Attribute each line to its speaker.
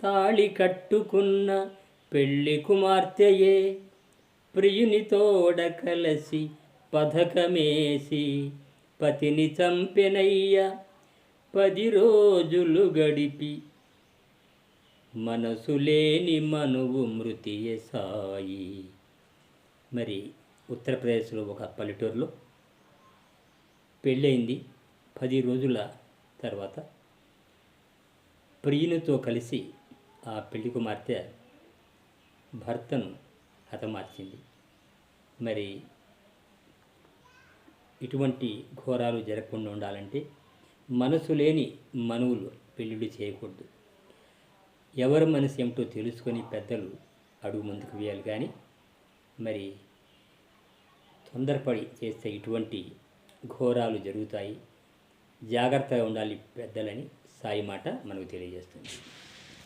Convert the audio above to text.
Speaker 1: తాళి కట్టుకున్న పెళ్ళి కుమార్తెయే. ప్రియునితోడ కలసి పథకమేసి పతిని చంపెనయ్య. పది రోజులు గడిపి మనసు లేని మనువు మృతియ సాయి. మరి ఉత్తరప్రదేశ్లో ఒక పల్లెటూరులో పెళ్ళైంది పది రోజుల తర్వాత ప్రియునితో కలిసి ఆ పెళ్ళి కుమార్తె భర్తను హతమార్చింది. మరి ఇటువంటి ఘోరాలు జరగకుండా ఉండాలంటే మనసు లేని మనువులు పెళ్ళిళ్ళు చేయకూడదు. ఎవరి మనసు ఏమిటో తెలుసుకొని పెద్దలు అడుగు ముందుకు వేయాలి కానీ మరి తొందరపడి చేస్తే ఇటువంటి ఘోరాలు జరుగుతాయి. జాగ్రత్తగా ఉండాలి పెద్దలని సాయి మాట మనకు తెలియజేస్తుంది.